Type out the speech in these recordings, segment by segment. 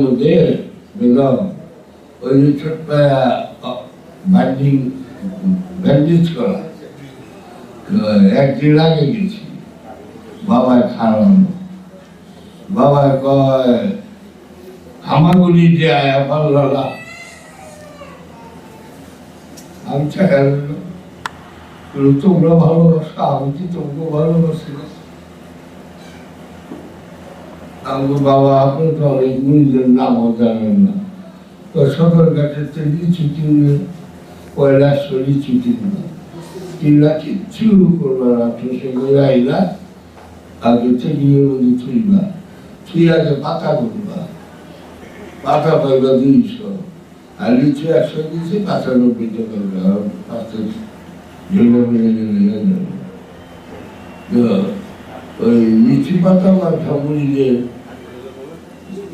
আমার পায়ের মধ্যে বেগম ওই যে ছোট্ট ব্যান্ডিং ব্যান্ডেজ করা আগে গেছি। খাওয়ানো কয় দিয়ে আমি তোমরা ভালোবাসো, আমি কি তোমাকে ভালোবাসি না? আমি বাবা আপনি তো অনেক নিজের নামও জানেন না। তো সদর ঘাটের তো লিচু কিনলে পয়লা লিচু কিনবে কিনলা কিচ্ছু করবে না তো সেগুলো আইলা আগে মধ্যে থুইবা থুই আগে পাতা করবা পাতা পাইবা দুইশো। আর লিচু একশো দিয়েছে, পাতা নব্বই টাকা পাঁচটা জন্য মিলে গেলে ওই লিচু পাতা মাথা মুড়িলে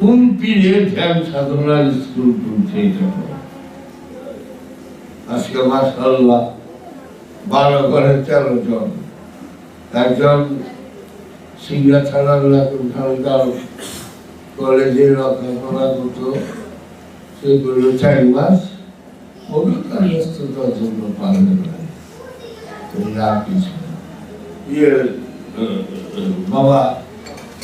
কোন পীরে ধ্যান সাধনার স্কুল খুলছে। আজকে মাসাল্লাহ বারো ঘরে তেরো জন। একজন সিংহা থানার ওখানকার কলেজে রক্ষাপনা করতো সেগুলো চার মাস তার ব্যস্ততার জন্য পারবে না। ইয়ে বাবা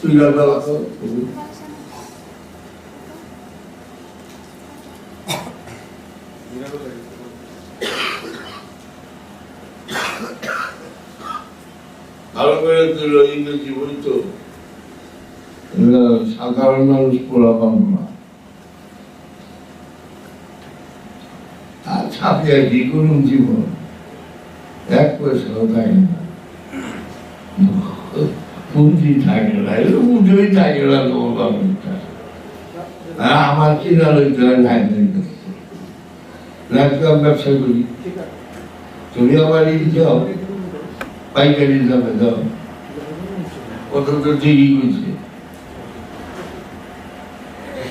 তুই গেল ভালো করে তুই ইংরেজি বই তো। সাধারণ মানুষ পড়া পাবো না। আর ছাপিয়ে কি করুন জীবন? এক পয়সাও থাকে না। পুঁজি থাকে না এগুলো পুজোই থাকে না তোমার আমার হয় লাইন লইতে আমি ব্যবসা করি। তুমি আমার ই যাও, পাইকারি দামে দাও কত তো ঠিকই করছে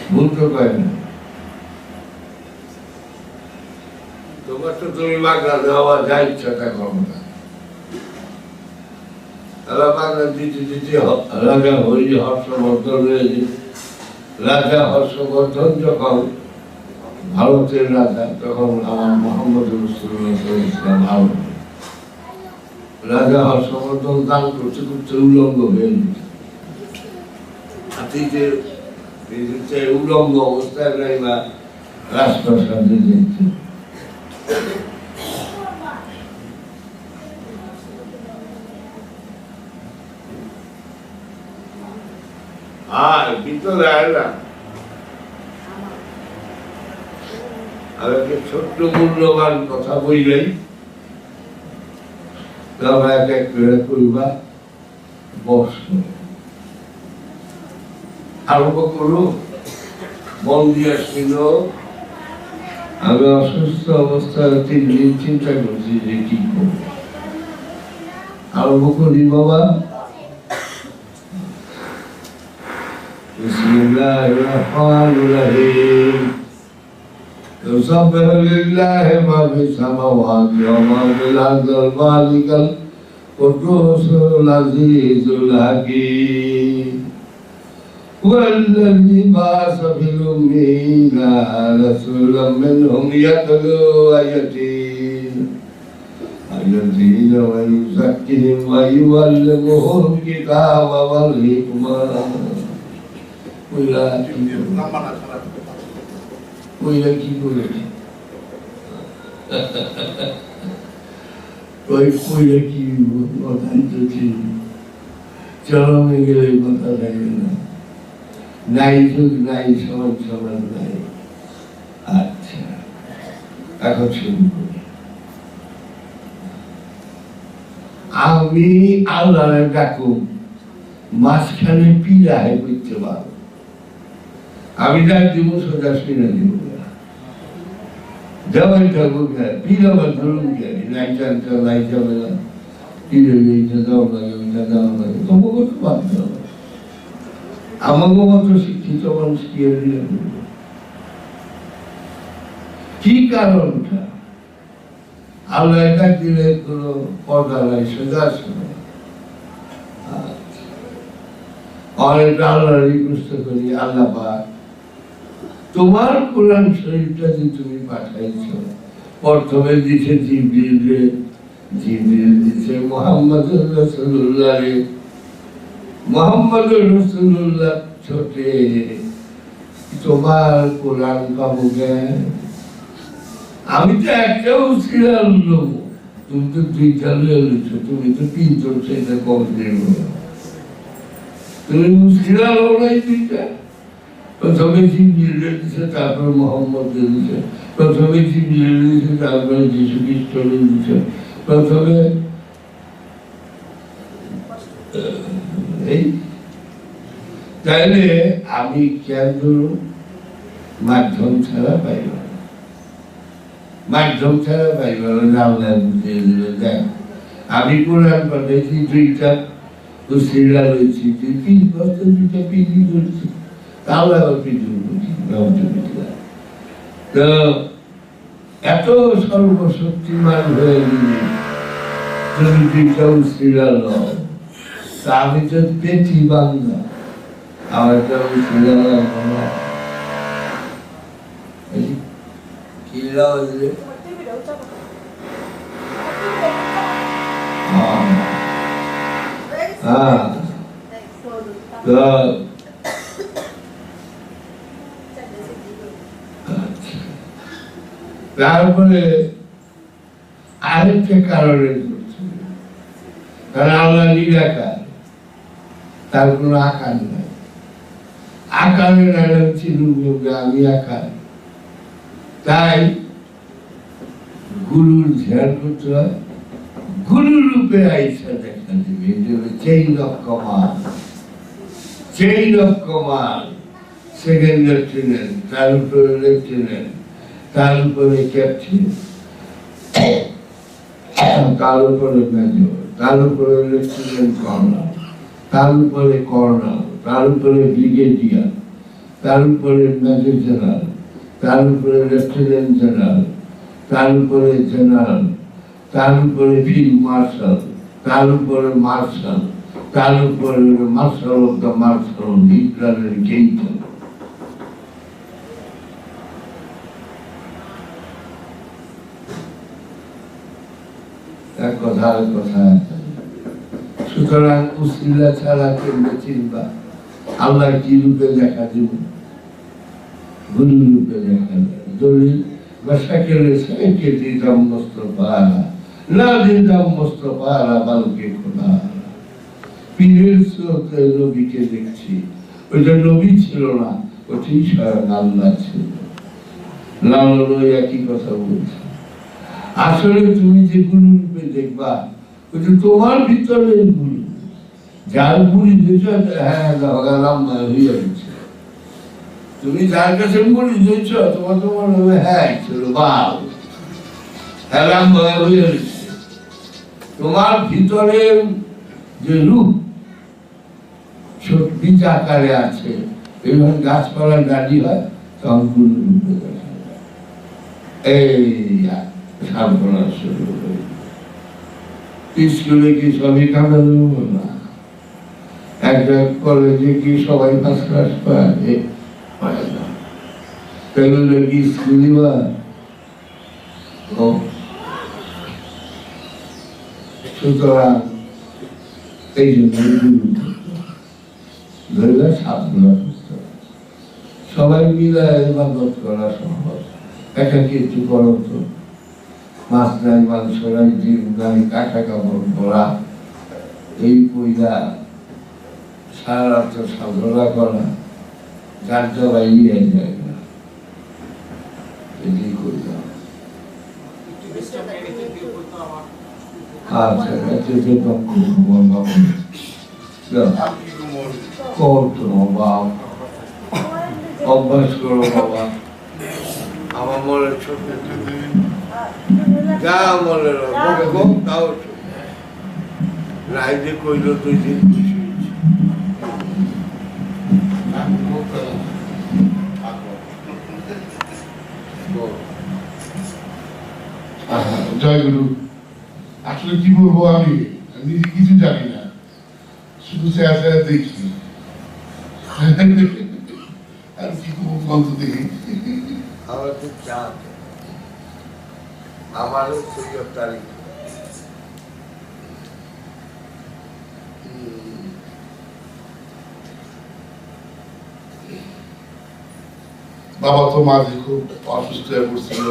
ভুল তো না। তোমার তো তুমি বাগলা দেওয়া যা ইচ্ছা তা না তারা বাগলা দিতে দিতে হ- রাজা হরি হর্ষবর্ধন হয়েছে রাজা হর্ষবর্ধন যখন ভারতের রাজা তখন আমার মোহাম্মদ ইসলাম ভারত রাজা হর্ষবর্ধন দান করতে করতে উলঙ্গ হয়ে গেছে উলঙ্গ অবস্থায় নাই বা রাজপ্রাসাদে যেতে আর আর ছোট্ট মূল্যবান কথা বললেই এক এক করে করবা বস। আরম্ভ মন আমি অসুস্থ অবস্থায় তিন দিন চিন্তা করছি যে কি করব। আরম্ভ করি, বাবা। بسم الله الرحمن الرحيم. يسبح لله ما في السماوات وما في الأرض المالك القدوس العزيز الحكيم. هو الذي بعث في الأمين رسولا منهم يتلو آياته الذين ويزكي ويعلمه الكتاب والحكمة. কি করে ওই কি চরমে গেলে কথা থাকে না। নাই যুগ নাই সমান নাই। আচ্ছা এখন শুরু আমি আল্লাহর ডাকু, মাঝখানে পিড়ায় করতে পারব। আমি ডাক দিব সোজা শুনে দিব জবাই থাকব পিড়া বা ধরুন নাই জানতে নাই যাবে না পিড়ে এইটা দাও লাগে ওইটা দাও লাগে তোমাকে তো ভাবতে হবে। আমাকে মতো শিক্ষিত মানুষ কি? কি কারণটা? আল্লাহ এটা দিলে কোনো পর্দা নাই, সোজা শোনো অনেক আল্লাহ রিকোয়েস্ট করি, আল্লাহ পাক তোমার কোরআন শরীফটা যে তুমি পাঠাইছ, প্রথমে দিছে জিবরিল জিবরিল দিছে মোহাম্মদ রসুল্লাহ মোহাম্মদ রসুল্লাহ ছোটে, তোমার কোরআন পাবো আমি তো একটাও ছিলাম লোক তুমি তো দুইটা লয়েছো তুমি তো তিনজন সেটা কম দেব তুমি মুশকিল হলো নাই দুইটা? প্রথমে জিঞ্জির তারপর মোহাম্মদ দিছে প্রথমে জিঞ্জির তারপরে যিশু খ্রিস্ট দিছে প্রথমে এই আমি কেন মাধ্যম ছাড়া পাইব মাধ্যম ছাড়া পাইব না আল্লাহ বুঝিয়ে দিলে দেখ আমি কোরআন পাঠাইছি দুইটা উসিলা রয়েছি তিন বছর দুইটা পিজি করছি। তাহলে আবার পিজি তো এত সর্বশক্তিমান হয়ে গেলে তুমি লও তা আমি তো পেটি বাংলা আমার লাগবো না এই কি লাও দিলে হ্যাঁ তো তারপরে আরেকটা কারণে। কারণ নিরাকার, তার কোনো আকার নাই। আকারের আমি আকার। তাই গুরুর ধ্যান করতে হয়। গুরু রূপে আইসা দেখা দেবে command chain of command second lieutenant তার উপরে লেফটেন্যান্ট। তার উপরে ক্যাপ্টেন তার উপরে মেজর তার উপরে লেফটেন্যান্ট কর্নার তার উপরে কর্নার তার উপরে ব্রিগেডিয়ার তার উপরে মেজর জেনারেল তার উপরে লেফটেন্যান্ট জেনারেল তার উপরে জেনারেল তার উপরে ফিল্ড মার্শাল তার উপরে মার্শাল তার উপরে মার্শাল অফ দ্য মার্শাল হিটলারের গেইটার এক কথা। সুতরাং উসিলা ছাড়া কেমনে চিনবা। আল্লাহ কি রূপে দেখা দিব? গুরু রূপে দেখা দলিল বসাকেলে দিতাম না দিতাম বালকে খোদা। পীরের স্রোতে নবীকে দেখছি। ওইটা নবী ছিল না, ওটি স্বয়ং আল্লাহ ছিল। লালন একই কথা বলছে। আসলে তুমি যে গুরু রূপে দেখবা ওইটা তোমার ভিতরে গুরু যার দিয়েছ হ্যাঁ তুমি যার কাছে মুড়ি দিয়েছ তোমার তোমার হবে হ্যাঁ হ্যাঁ তোমার ভিতরে যে রূপ বীজ আকারে আছে। এবং গাছপালা গাড়ি হয় তখন গুরু রূপে। এই সাধনা শুরু স্কুলে কি সবই কাটানো না। একটা কলেজে কি সবাই ফার্স্ট ক্লাস পায় সবাই মিলে করা সম্ভব। একা কিছু করো তো মাছ নাই মাংস নাই ডিম কাঁচা কাপড় পরা, এই পয়লা সারা রাত সাধনা করা গান জবাই যায় না। করতো বাবা অভ্যাস বাবা। আমার মনে ছোট যা মনে মুখে তাও ছোট। কইল তুই দিন খুশি হয়েছি। জয় গুরু। আসলে কি বলব আমি? নিজে কিছু জানি না। শুধু চেয়া চেয়া দেখি। আর কি করব বন্ধ দেখি? আমার খুব চাপ। আমারও সৈয়দ তারিখ। বাবা তো মাঝে খুব অসুস্থ হয়ে পড়ছিল।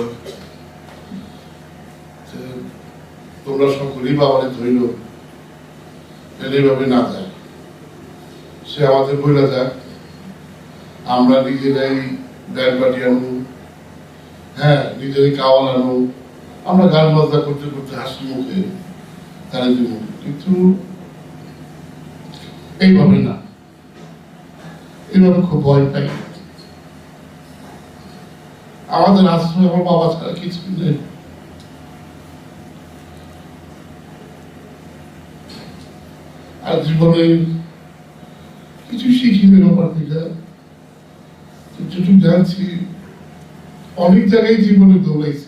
তোমরা সকলেই বাবারে যেন এইভাবে না যায়। সে আমাদের বইলা যাক আমরা নিজেরাই ব্যান্ড পার্টি আনব। হ্যাঁ নিজেরাই কাওয়াল আনব। আমরা গান বাজনা করতে করতে হাসি মুখে তারা দিব কিন্তু এইভাবে না। এইভাবে খুব ভয় পাই। আমাদের আশ্রয় আমার বাবা ছাড়া কিছু নেই। আর জীবনে কিছু শিখিনি ব্যাপার থেকে। যেটুকু জানছি, অনেক জায়গায় জীবনে দৌড়াইছি।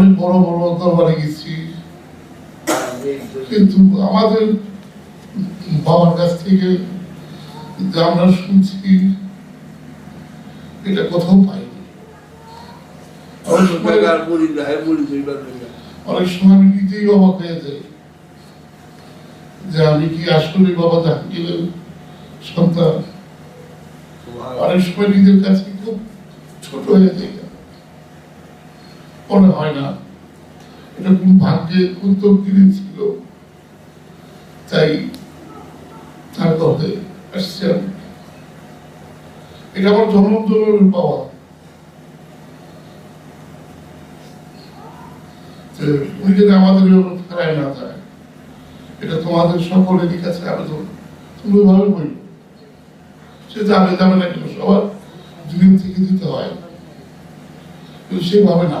অনেক বড় বড় দরবারে গেছি। কিন্তু আমাদের বাবার কাছ থেকে যা আমরা শুনছি এটা কোথাও পাইনি। অনেক সময়- যায় আমি নিজেই অবাক হয়ে যাই যে আমি কি আসলে বাবা জাহাঙ্গীরের সন্তান? অনেক সময় নিজের কাছে খুব ছোট হয়ে যাই মনে হয় না। এটা কোন ভাগ্যে তকদিরে ছিল। তাই তার কথা আসছে এটা আমার জন্ম জন্মের পাওয়া উনি যদি আমাদের ফেরায় না যায়, এটা তোমাদের সকলেরই কাছে আবেদন। তুমি ওইভাবে বলল সে যাবে যাবে না কেন? সবার দুদিন থেকে দিতে হয়। কিন্তু সেভাবে না।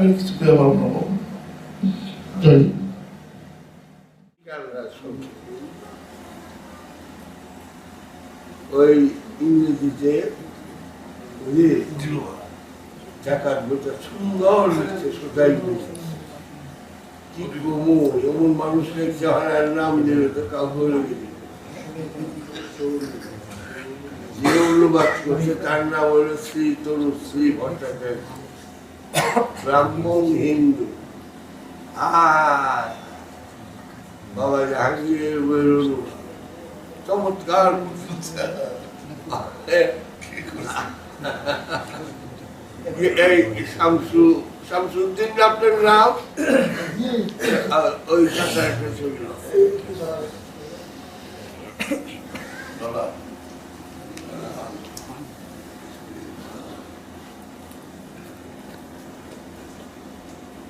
এর কিছু করে আমার না। জয় ওই ইংরেজিতে মানুষের নাম তো যে তার নাম হলো শ্রী তনুশ্রী ভট্টাচার্য। ব্রাহ্মণ হিন্দু। আর বাবা জাহাঙ্গীরের বেরোনো চমৎকার এই শামসু, শামসুদ্দিন আপনার নাম? ওই কাকা একটা ছবি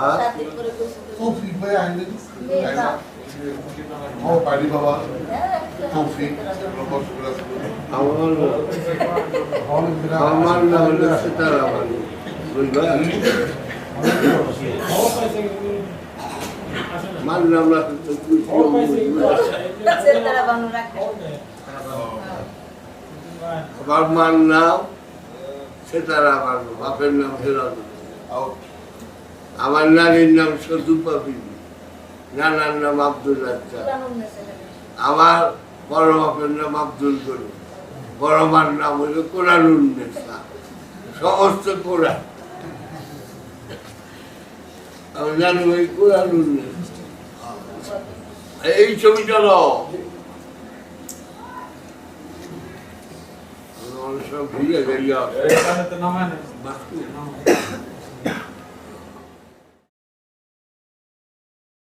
কইছো তৌফিক ভাই আইলেন আমার বাড়ি বাবা। হ্যাঁ তৌফিক। আমার আমার নাম হলো সীতারা বানু বুঝবা আমার নাম না আমার মার নাম সীতারা বানু বাপের নাম হিরানু আমার নারীর নাম সদুপা বিবি নানার নাম আব্দুল মেসেজ আমার বড় বাপের নাম আব্দুল গরু বড় মার নাম হইল কোরআনুল নেসা। সমস্ত কোরআন। আমি জানি ওই কোরআনুল এই ছবি চলো সময় ভুলে গেলি